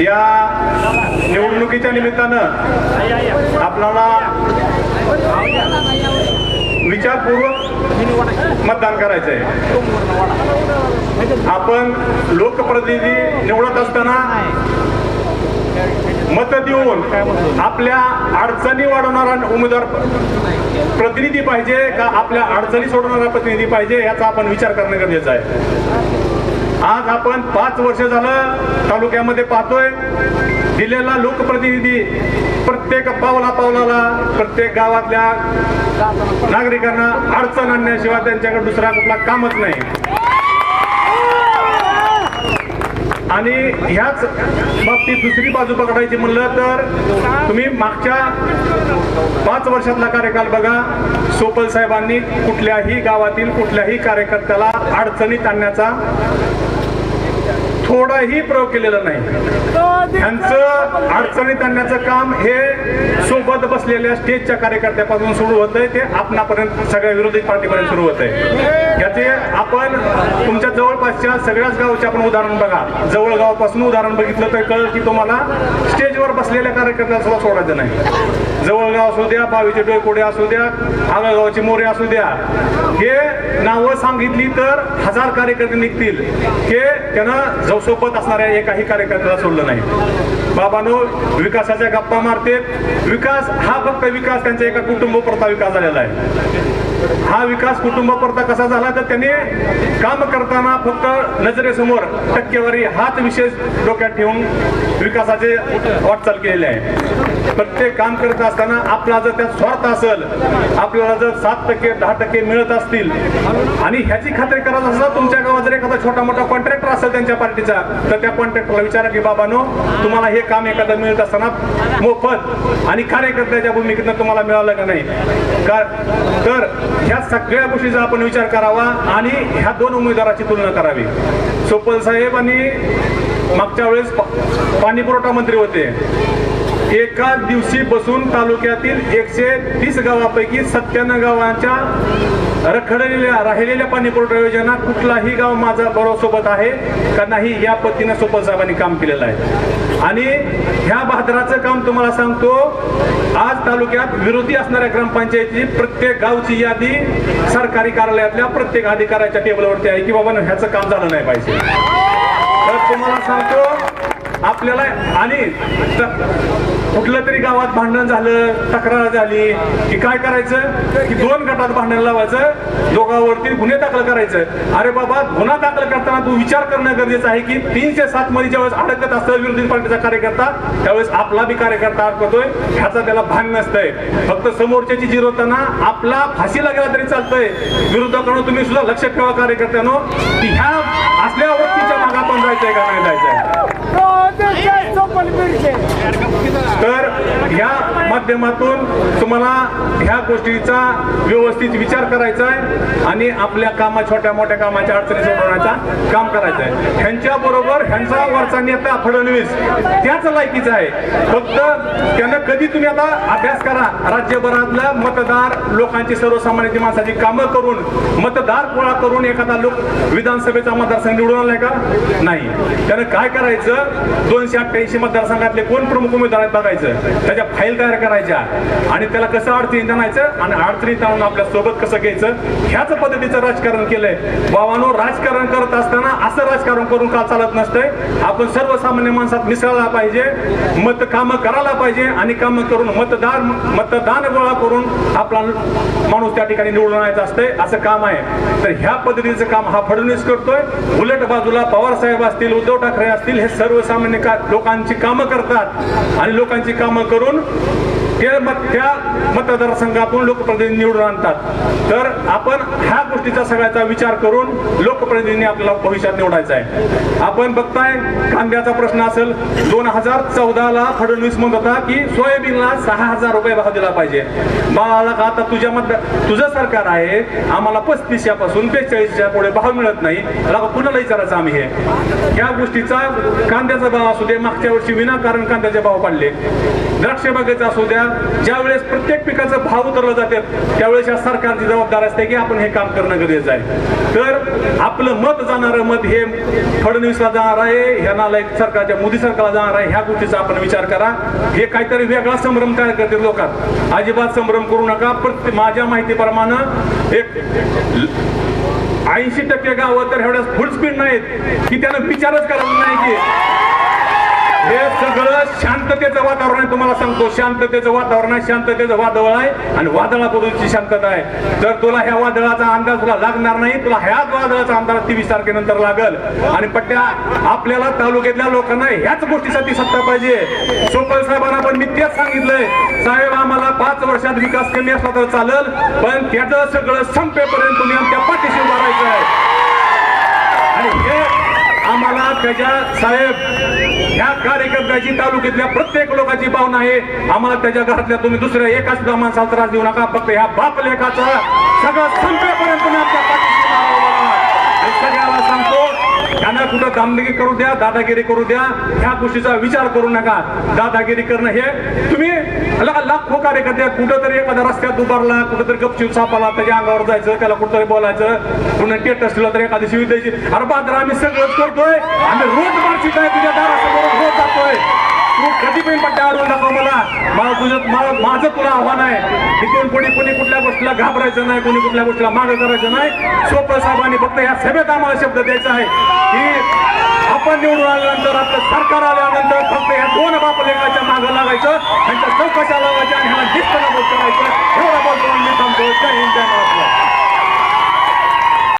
या निवडणुकीच्या निमित्तानं आपल्याला विचारपूर्वक मतदान करायचं आहे आपण लोकप्रतिनिधी निवडत असताना मत देऊन आपल्या अडचणी वाढवणारा उमेदवार प्रतिनिधी पाहिजे का आपल्या अडचणी सोडवणारा प्रतिनिधी पाहिजे याचा आपण विचार करणं गरजेचं आहे. आज आपण पाच वर्ष झालं तालुक्यामध्ये पाहतोय. दिलेला लोकप्रतिनिधी प्रत्येक पावला पावलाला प्रत्येक गावातल्या नागरिकांना अडचण आणण्याशिवाय त्यांच्याकडे दुसरा कुठला कामच नाही. आणि ह्याच बाबतीत दुसरी बाजू पकडायची म्हणलं तर तुम्ही मागच्या पाच वर्षातला कार्यकाल बघा. सोपल साहेबांनी कुठल्याही गावातील कुठल्याही कार्यकर्त्याला अडचणीत आणण्याचा थोडाही प्रयोग केलेला नाही. त्यांचं अडचणीत आणण्याचं काम हे सोबत बसलेल्या स्टेजच्या कार्यकर्त्यापासून सुरू होतंय. ते आपणापर्यंत सगळ्या विरोधी पार्टीपर्यंत सुरू होत आहे याचे आपण तुमच्या जवळपासच्या सगळ्याच गावचे आपण उदाहरण बघा. जवळगावापासून उदाहरण बघितलं तर कळलं की तुम्हाला स्टेजवर बसलेल्या कार्यकर्त्यांसोबत सोडायचं नाही. जवळगाव असू द्या बावीचे डोळकोडे असू द्या आगळगावचे मोरे असू द्या. हे नावं सांगितली तर हजार कार्यकर्ते निघतील. हे त्यानं जो सोबत असणाऱ्या एकाही कार्यकर्त्याला सोडलं नाही. बाबानो विकासाच्या गप्पा मारते विकास हा फक्त विकास त्यांच्या एका कुटुंब परता विकास झालेला आहे. हा विकास कुटुंबापुरता कसा झाला तर त्याने काम करताना फक्त नजरेसमोर टक्केवारी हाच विशेष डोक्यात ठेवून विकासाचे वाटचाल केलेली आहे. प्रत्येक काम करत असताना आपला जर त्यात स्वार्थ असेल आपल्याला जर सात टक्के दहा टक्के मिळत असतील आणि ह्याची खात्री करत असं तुमच्या गावात जर एखादा छोटा मोठा कॉन्ट्रॅक्टर असेल त्यांच्या पार्टीचा तर त्या कॉन्ट्रॅक्टरला विचारा की बाबानो तुम्हाला हे काम एखादं मिळत असताना मोफत आणि कार्यकर्त्याच्या भूमिकेतनं तुम्हाला मिळालं का नाही? का तर ह्या सगळ्या गोष्टीचा आपण विचार करावा आणि ह्या दोन उमेदवाराची तुलना करावी. सोपल साहेब आणि मागच्या वेळेस पाणी पुरवठा मंत्री होते. एका दिवशी बसून तालुक्यातील एकशे तीस गावापैकी सत्त्याण्णव गावांच्या रखडलेल्या राहिलेल्या पाणी पुरवठा योजना कुठलाही गाव माझा बरोबर सोबत आहे का नाही या पद्धतीने सोपल साहेबांनी काम केलेलं आहे. आणि ह्या बहादराचं काम तुम्हाला सांगतो आज तालुक्यात विरोधी असणाऱ्या ग्रामपंचायतीची प्रत्येक गावची यादी सरकारी कार्यालयातल्या प्रत्येक अधिकाऱ्याच्या टेबलवरती आहे की बाबा ह्याचं काम झालं नाही पाहिजे. तर तुम्हाला सांगतो आपल्याला आणि कुठलं तरी गावात भांडण झालं तक्रार झाली की काय करायचं? की दोन गटात भांडण लावायचं दोघांवरती गुन्हे दाखल करायचं. अरे बाबा गुन्हा दाखल करताना तू विचार करणं गरजेचं आहे की तीनशे सात मध्ये ज्यावेळेस अडकत असतं विरोधी पार्टीचा कार्यकर्ता त्यावेळेस आपला बी कार्यकर्ता अडकतोय ह्याचा त्याला भान नसतंय. फक्त समोरच्याची जिरवताना आपला फाशीला गेला तरी चालतंय. विरोधकांना तुम्ही सुद्धा लक्षात ठेवा कार्यकर्त्यानो की ह्या असल्या व्यक्तीच्या मागे आपण जायचंय का नाही जायचंय? this तर ह्या माध्यमातून तुम्हाला ह्या गोष्टीचा व्यवस्थित विचार करायचा आहे आणि आपल्या कामा छोट्या मोठ्या कामाच्या अडचणी सोडवण्याचा काम करायचं आहे. ह्यांच्या बरोबर ह्यांचा वरचा नेता फडणवीस त्याच लायकीचा आहे. फक्त त्यानं कधी तुम्ही आता अभ्यास करा. राज्यभरातल्या मतदार लोकांची सर्वसामान्य माणसाची कामं करून मतदार गोळा करून एखादा लोक विधानसभेचा मतदारसंघ निवडून आलाय का? नाही. त्यानं काय करायचं? दोनशे अठ्ठ्याऐंशी मतदारसंघातले कोण प्रमुख उमेदवार आहेत बघायचं? त्याच्या फाईल तयार करायच्या. आणि त्याला कसं अडचणीत आणायचं आणि अडचणीत आणून आपल्यासोबत कसं घ्यायचं? ह्याच पद्धतीचं राजकारण केलंय. बाबानो राजकारण करत असताना असं राजकारण करून का चालत नसतंय? आपण सर्वसामान्य माणसात मिसळला पाहिजे मत कामं करायला पाहिजे आणि कामं करून मतदार मतदान गोळा करून आपला माणूस त्या ठिकाणी निवडून आणायचं असतंय असं काम आहे. तर ह्या पद्धतीचं काम हा फडणवीस करतोय. उलट बाजूला पवार साहेब असतील उद्धव ठाकरे असतील हे सर्वसामान्य लोकांना लोकांची कामं करतात आणि लोकांची कामं करून ते मत त्या मतदारसंघातून लोकप्रतिनिधी निवडून आणतात. तर आपण ह्या गोष्टीचा सगळ्याचा विचार करून लोकप्रतिनिधी आपल्याला भविष्यात निवडायचा आहे. आपण बघताय कांद्याचा प्रश्न असेल दोन हजार चौदाला फडणवीस म्हणत होता की सोयाबीनला सहा हजार रुपये भाव दिला पाहिजे. बाळाला का? आता तुझ्या मत तुझं सरकार आहे आम्हाला पस्तीसपासून बेचाळीसच्या पुढे भाव मिळत नाही. कुणाला विचारायचं आम्ही हे? या गोष्टीचा कांद्याचा भाव असू दे मागच्या वर्षी विनाकारण कांद्याचे भाव पडले. द्राक्ष बागेचा असू द्या ज्यावेळेस प्रत्येक पिकाचं भाव उतरलं जातात त्यावेळेस या सरकारची जबाबदारी असते की आपण हे काम करणं गरजेचं आहे. तर आपलं मत जाणारं मत हे फडणवीसला जाणार आहे ह्या नालायक सरकारच्या मोदी सरकारला जाणार आहे ह्या गोष्टीचा आपण विचार करा. हे काहीतरी वेगळा संभ्रम तयार करते लोकात. अजिबात संभ्रम करू नका. प्रत्येक माझ्या माहितीप्रमाणे एक ऐंशी टक्के गावं तर एवढ्या फुल स्पीड नाहीत की त्यानं विचारच करावा नाही की हे सगळं शांततेचं वातावरण आहे. तुम्हाला सांगतो शांततेचं वातावरण आहे. शांततेचं वादळ आहे आणि वादळापूर्वीची शांतता आहे. तर तुला ह्या वादळाचा अंदाज तुला लागणार नाही तुला ह्याच वादळाचा अंदाज तेवीस तारखेनंतर लागल. आणि पट्ट्या आपल्याला तालुक्यातल्या लोकांना ह्याच गोष्टीसाठी सत्ता पाहिजे. सोपल साहेबांना पण मी तेच सांगितलंय. साहेब आम्हाला पाच वर्षात विकास कमी असला तर चालल पण त्याचं सगळं संपेपर्यंत तुम्ही आमच्या पाठीशी उभा राहायचं आहे. आम्हाला त्याच्या साहेब ह्या कार्यकर्त्याची तालुक्यातल्या प्रत्येक लोकांची भावना आहे. आम्हाला त्याच्या घरातल्या तुम्ही दुसऱ्या एकाच सुद्धा त्रास देऊ नका. फक्त ह्या बाप लेखाचा सगळं संपेपर्यंत त्यांना कुठं कामगिरी करू द्या दादागिरी करू द्या ह्या गोष्टीचा विचार करू नका. दादागिरी करणं हे तुम्ही लाखो कार्यकर्ते कुठंतरी एखाद्या रस्त्यात उभारला कुठंतरी गपचिप सापाला त्याच्या अंगावर जायचं त्याला कुठंतरी बोलायचं पुन्हा टेटस ठेवलं तर एखादी शिवी द्यायची. अरे बाजार आम्ही सगळंच करतोय. आम्ही रोज मार्चित आहे तुझ्या दारासमोर रोज जातोय. कधी पण पट्ट्या अडवून मला. मला तुझं मला- माझं तुला आव्हान आहे. इथून कोणी कोणी कुठल्या गोष्टीला घाबरायचं नाही कोणी कुठल्या गोष्टीला मागं करायचं नाही. सोपं साहेबांनी फक्त या सभेत आम्हाला शब्द द्यायचा आहे की आपण निवडून आल्यानंतर आपलं सरकार आल्यानंतर फक्त या दोन बाप लेखाच्या मागं लागायचं. त्यांच्या चौकशा लावायच्या आणि ह्याला डिस्कनाबोध करायचं. एवढा बोलतो मी थांबतो. जय हिंद जय महाराष्ट्र.